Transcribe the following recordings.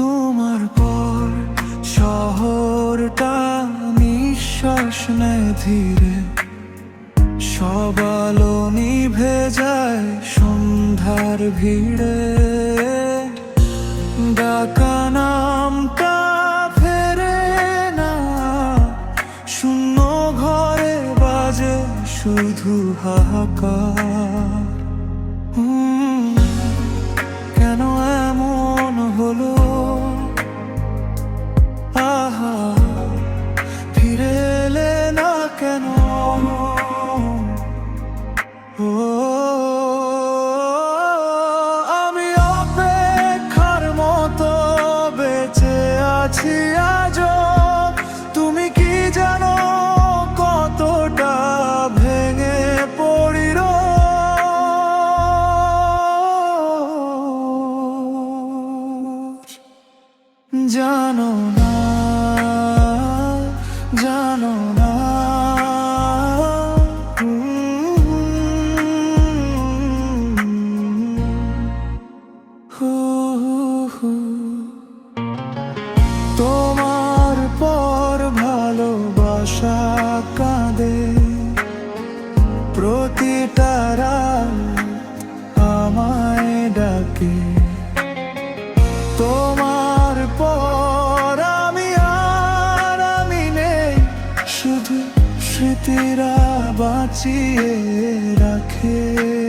তোমার পর শহরটা নিঃশ্বাস নেয় ধীরে। সব আলো নিভে যায় সন্ধ্যার ভিড়ে। ডাকা নামটা ফেরে না, শূন্য ঘরে বাজে শুধু হাহাকার। কেন এমন হলো? জানো জানো না। তোমার পর ভালোবাসা কাঁদে। প্রতিটা রাত আমায় ডাকে। তোমার বাঁচিয়ে রাখে।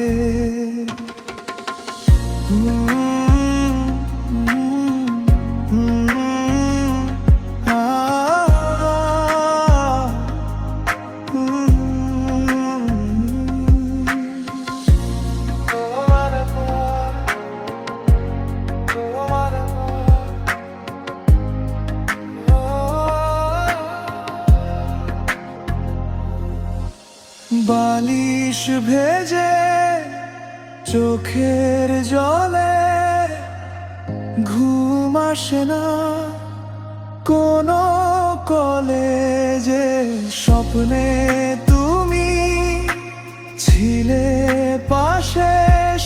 বালিশ ভেজে চোখের জলে ঘুম আসে না। কোনো কলেজে স্বপ্নে তুমি ছিলে পাশে,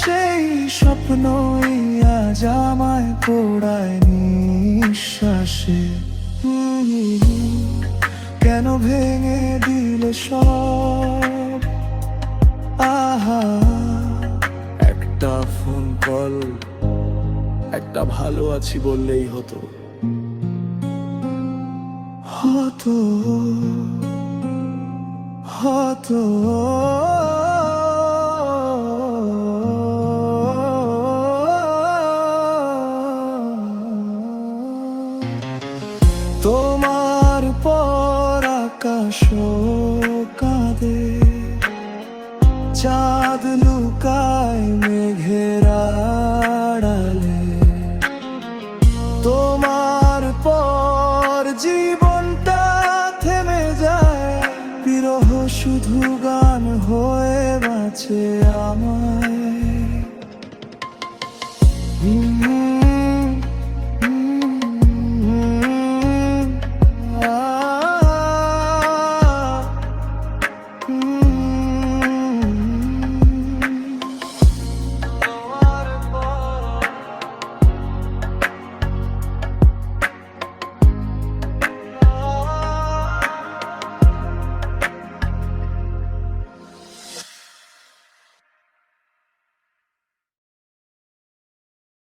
সেই স্বপ্নই আজ আমায় পোড়ায় নিঃশ্বাসে। কেন ভেঙে দিলে একটা ভালো আছি বললেই হতো। হতো হতো। তোমার পর আকাশ কাঁদে চাঁদ লুকায় মেঘে